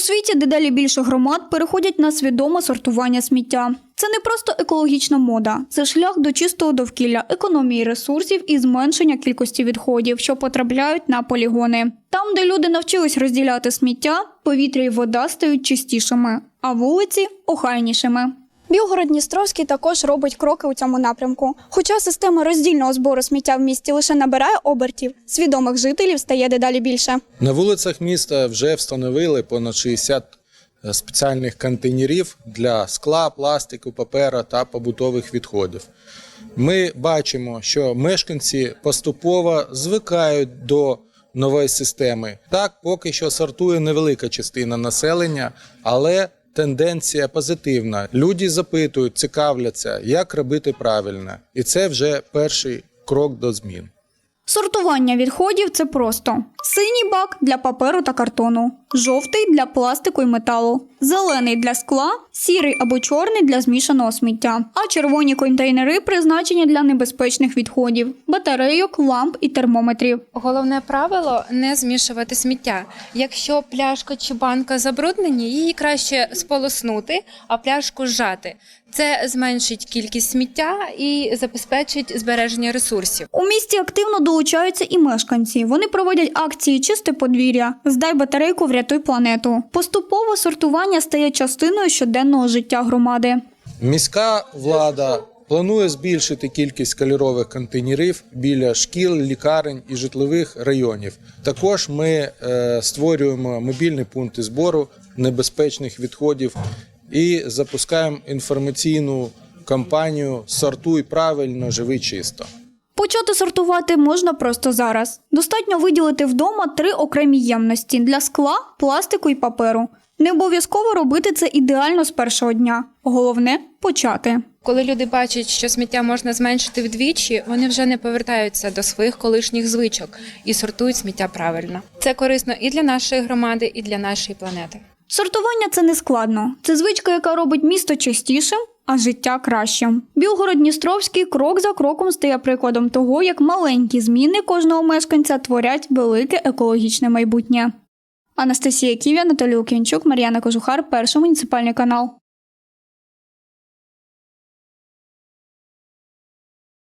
У світі дедалі більше громад переходять на свідоме сортування сміття. Це не просто екологічна мода, це шлях до чистого довкілля, економії ресурсів і зменшення кількості відходів, що потрапляють на полігони. Там, де люди навчились розділяти сміття, повітря і вода стають чистішими, а вулиці охайнішими. Білгород Дністровський також робить кроки у цьому напрямку. Хоча система роздільного збору сміття в місті лише набирає обертів, свідомих жителів стає дедалі більше. На вулицях міста вже встановили понад 60 спеціальних контейнерів для скла, пластику, папера та побутових відходів. Ми бачимо, що мешканці поступово звикають до нової системи. Так, поки що сортує невелика частина населення, але тенденція позитивна. Люди запитують, цікавляться, як робити правильно, і це вже перший крок до змін. Сортування відходів це просто: синій бак для паперу та картону, жовтий для пластику і металу, зелений для скла, сірий або чорний для змішаного сміття, а червоні контейнери призначені для небезпечних відходів, батарейок, ламп і термометрів. Головне правило не змішувати сміття. Якщо пляшка чи банка забруднені, її краще сполоснути, а пляшку зжати. Це зменшить кількість сміття і забезпечить збереження ресурсів. У місті активно долучаються і мешканці. Вони проводять акції Чисте подвір'я, здай батарейку, врятуй планету. Поступово сортування стає частиною щоденного життя громади. Міська влада планує збільшити кількість кольорових контейнерів біля шкіл, лікарень і житлових районів. Також ми е, створюємо мобільні пункти збору небезпечних відходів і запускаємо інформаційну кампанію Сортуй правильно, живи чисто. Почати сортувати можна просто зараз. Достатньо виділити вдома три окремі ємності для скла, пластику і паперу. Не обов'язково робити це ідеально з першого дня. Головне почати. Коли люди бачать, що сміття можна зменшити вдвічі, вони вже не повертаються до своїх колишніх звичок і сортують сміття правильно. Це корисно і для нашої громади, і для нашої планети. Сортування це не складно. Це звичка, яка робить місто чистішим, а життя кращим. Білгород Дністровський крок за кроком стає прикладом того, як маленькі зміни кожного мешканця творять велике екологічне майбутнє. Анастасія Ківі, Анатолій Лук'янчук, Мар'яна Кожухар, перший муніципальний канал.